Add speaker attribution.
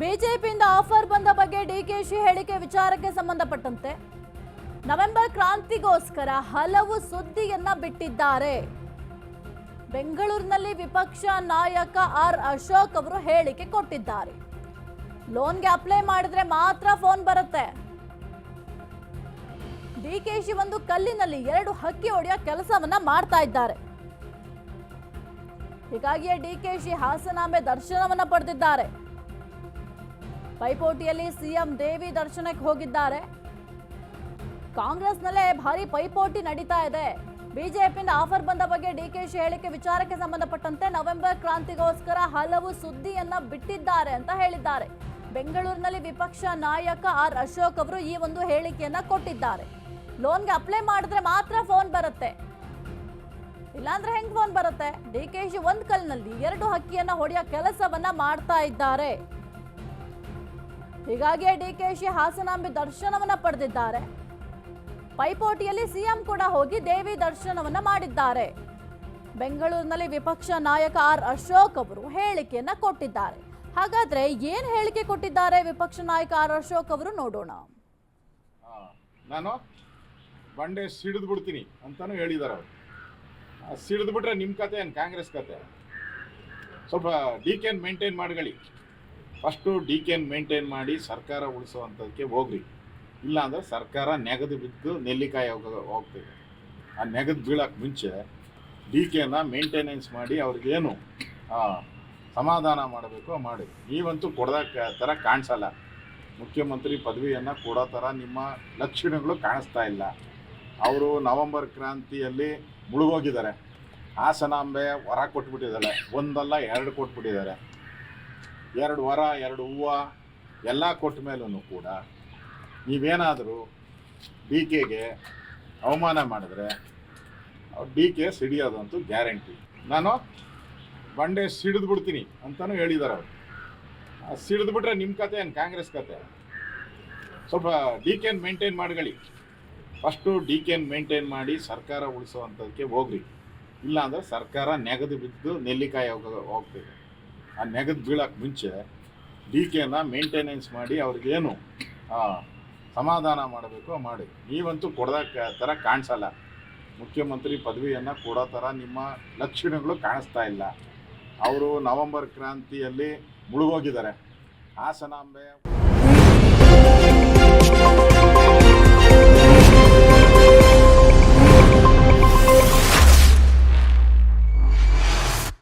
Speaker 1: ಬಿಜೆಪಿಯಿಂದ ಆಫರ್ ಬಂದ ಬಗ್ಗೆ ಡಿಕೆಶಿ ಹೇಳಿಕೆ ವಿಚಾರಕ್ಕೆ ಸಂಬಂಧಪಟ್ಟಂತೆ ನವೆಂಬರ್ ಕ್ರಾಂತಿಗೋಸ್ಕರ ಹಲವು ಸುದ್ದಿಯನ್ನ ಬಿಟ್ಟಿದ್ದಾರೆ. ಬೆಂಗಳೂರಿನಲ್ಲಿ ವಿಪಕ್ಷ ನಾಯಕ ಆರ್ ಅಶೋಕ್ ಅವರು ಹೇಳಿಕೆ ಕೊಟ್ಟಿದ್ದಾರೆ. ಲೋನ್ಗೆ ಅಪ್ಲೈ ಮಾಡಿದ್ರೆ ಮಾತ್ರ ಫೋನ್ ಬರುತ್ತೆ. ಡಿಕೆಶಿ ಒಂದು ಕಲ್ಲಿನಲ್ಲಿ ಎರಡು ಹಕ್ಕಿ ಹೊಡೆಯೋ ಕೆಲಸವನ್ನ ಮಾಡ್ತಾ ಇದ್ದಾರೆ. ಹೀಗಾಗಿಯೇ ಡಿಕೆಶಿ ಹಾಸನಾಂಬೆ ದರ್ಶನವನ್ನ ಪಡೆದಿದ್ದಾರೆ. ಪೈಪೋಟಿಯಲ್ಲಿ ಸಿಎಂ ದೇವಿ ದರ್ಶನಕ್ಕೆ ಹೋಗಿದ್ದಾರೆ. ಕಾಂಗ್ರೆಸ್ನಲ್ಲೇ ಭಾರಿ ಪೈಪೋಟಿ ನಡೀತಾ ಇದೆ. ಬಿಜೆಪಿಯಿಂದ ಆಫರ್ ಬಂದ ಬಗ್ಗೆ ಡಿಕೆಶಿ ಹೇಳಿಕೆ ವಿಚಾರಕ್ಕೆ ಸಂಬಂಧಪಟ್ಟಂತೆ ನವೆಂಬರ್ ಕ್ರಾಂತಿಗೋಸ್ಕರ ಹಲವು ಸುದ್ದಿಯನ್ನ ಬಿಟ್ಟಿದ್ದಾರೆ ಅಂತ ಹೇಳಿದ್ದಾರೆ. ಬೆಂಗಳೂರಿನಲ್ಲಿ ವಿಪಕ್ಷ ನಾಯಕ ಆರ್ ಅಶೋಕ್ ಅವರು ಈ ಒಂದು ಹೇಳಿಕೆಯನ್ನ ಕೊಟ್ಟಿದ್ದಾರೆ. ಲೋನ್ಗೆ ಅಪ್ಲೈ ಮಾಡಿದ್ರೆ ಮಾತ್ರ ಫೋನ್ ಬರುತ್ತೆ. ಇಲ್ಲಾಂದ್ರೆ ಹೆಂಗ್ ಫೋನ್ ಬರುತ್ತೆ? ಡಿಕೆಶಿ ಒಂದ್ ಕಲ್ನಲ್ಲಿ ಎರಡು ಹಕ್ಕಿಯನ್ನ ಹೊಡೆಯೋ ಕೆಲಸವನ್ನ ಮಾಡ್ತಾ ಇದ್ದಾರೆ. ಹೀಗಾಗಿ ಡಿಕೆಶಿ ಹಾಸನಾಂಬೆ ದರ್ಶನವನ್ನ ಪಡೆದಿದ್ದಾರೆ. ಪೈಪೋಟಿಯಲ್ಲಿ ಸಿಎಂ ಕೂಡ ಹೋಗಿ ದೇವಿ ದರ್ಶನವನ್ನ ಮಾಡಿದ್ದಾರೆ. ಬೆಂಗಳೂರಿನಲ್ಲಿ ವಿಪಕ್ಷ ನಾಯಕ ಆರ್ ಅಶೋಕ್ ಅವರು ಹೇಳಿಕೆಯನ್ನ ಕೊಟ್ಟಿದ್ದಾರೆ. ಹಾಗಾದ್ರೆ ಏನ್ ಹೇಳಿಕೆ ಕೊಟ್ಟಿದ್ದಾರೆ ವಿಪಕ್ಷ ನಾಯಕ ಆರ್ ಅಶೋಕ್ ಅವರು ನೋಡೋಣ.
Speaker 2: ನಾನು ಬಂಡೆ ಸಿಡಿದು ಬಿಡ್ತೀನಿ ಅಂತಾನು ಹೇಳಿದ್ದಾರೆ ಅವರು. ಸಿಡಿದು ಬಿಟ್ರೆ ನಿಮ್ಮ ಕತೆ ಏನು, ಕಾಂಗ್ರೆಸ್ ಕತೆ? ಸ್ವಲ್ಪ ಡಿ ಕೆನ್ ಮೇಂಟೈನ್ ಮಾಡ್ಕೊಳ್ಳಿ. ಫಸ್ಟು ಡಿ ಕೆನ್ ಮೇಂಟೈನ್ ಮಾಡಿ ಸರ್ಕಾರ ಉಳಿಸುವಂಥದಕ್ಕೆ ಹೋಗ್ರಿ ಇಲ್ಲಾಂದರೆ ಸರ್ಕಾರ ನೆಗದು ಬಿದ್ದು ನೆಲ್ಲಿಕಾಯಿ ಹೋಗ, ಹೋಗ್ತದೆ. ಆ ನೆಗದು ಬೀಳಕ್ಕೆ ಮುಂಚೆ ಡಿ ಕೆನ ಮೇಂಟೆನೆನ್ಸ್ ಮಾಡಿ ಅವ್ರಿಗೇನು ಸಮಾಧಾನ ಮಾಡಬೇಕು ಮಾಡಿ. ನೀವಂತೂ ಕೊಡದ ಥರ ಕಾಣಿಸಲ್ಲ. ಮುಖ್ಯಮಂತ್ರಿ ಪದವಿಯನ್ನು ಕೊಡೋ ಥರ ನಿಮ್ಮ ಲಕ್ಷಣಗಳು ಕಾಣಿಸ್ತಾ ಇಲ್ಲ. ಅವರು ನವೆಂಬರ್ ಕ್ರಾಂತಿಯಲ್ಲಿ ಮುಳುಗೋಗಿದ್ದಾರೆ. ಹಾಸನಾಂಬೆ ಹೊರ ಕೊಟ್ಬಿಟ್ಟಿದ್ದಾರೆ ಒಂದಲ್ಲ ಎರಡು ಕೊಟ್ಬಿಟ್ಟಿದ್ದಾರೆ. ಎರಡು ವರ, ಎರಡು ಹೂವು, ಎಲ್ಲ ಕೊಟ್ಟ ಮೇಲೂ ಕೂಡ ನೀವೇನಾದರೂ ಡಿ ಕೆಗೆ ಅವಮಾನ ಮಾಡಿದ್ರೆ ಡಿ ಕೆ ಸಿಡಿಯೋದಂತೂ ಗ್ಯಾರಂಟಿ. ನಾನು ಬಂಡೆ ಸಿಡಿದು ಬಿಡ್ತೀನಿ ಅಂತಲೂ ಹೇಳಿದ್ದಾರೆ ಅವರು. ಸಿಡಿದು ಬಿಟ್ರೆ ನಿಮ್ಮ ಕತೆ ಏನು ಕಾಂಗ್ರೆಸ್ ಕತೆ? ಸ್ವಲ್ಪ ಡಿ ಕೆನ್ ಮೇಂಟೈನ್ ಮಾಡ್ಕೊಳ್ಳಿ. ಫಸ್ಟು ಡಿ ಕೆನ್ ಮೇಂಟೈನ್ ಮಾಡಿ ಸರ್ಕಾರ ಉಳಿಸುವಂಥದ್ದಕ್ಕೆ ಹೋಗ್ರಿ. ಇಲ್ಲ ಅಂದರೆ ಸರ್ಕಾರ ನೆಗೆದು ಬಿದ್ದು ನೆಲ್ಲಿಕಾಯಿ ಹೋಗ ಆ ನೆಗದ್ ಬೀಳಕ್ಕೆ ಮುಂಚೆ ಡಿ ಕೆನ ಮೇಂಟೆನೆನ್ಸ್ ಮಾಡಿ ಅವ್ರಿಗೇನು ಸಮಾಧಾನ ಮಾಡಬೇಕು ಮಾಡಿ. ನೀವಂತೂ ಕೊಡದ ಥರ ಕಾಣಿಸಲ್ಲ. ಮುಖ್ಯಮಂತ್ರಿ ಪದವಿಯನ್ನು ಕೊಡೋ ಥರ ನಿಮ್ಮ ಲಕ್ಷಣಗಳು ಕಾಣಿಸ್ತಾ ಇಲ್ಲ. ಅವರು ನವೆಂಬರ್ ಕ್ರಾಂತಿಯಲ್ಲಿ ಮುಳುಗೋಗಿದ್ದಾರೆ. ಹಾಸನಾಂಬೆ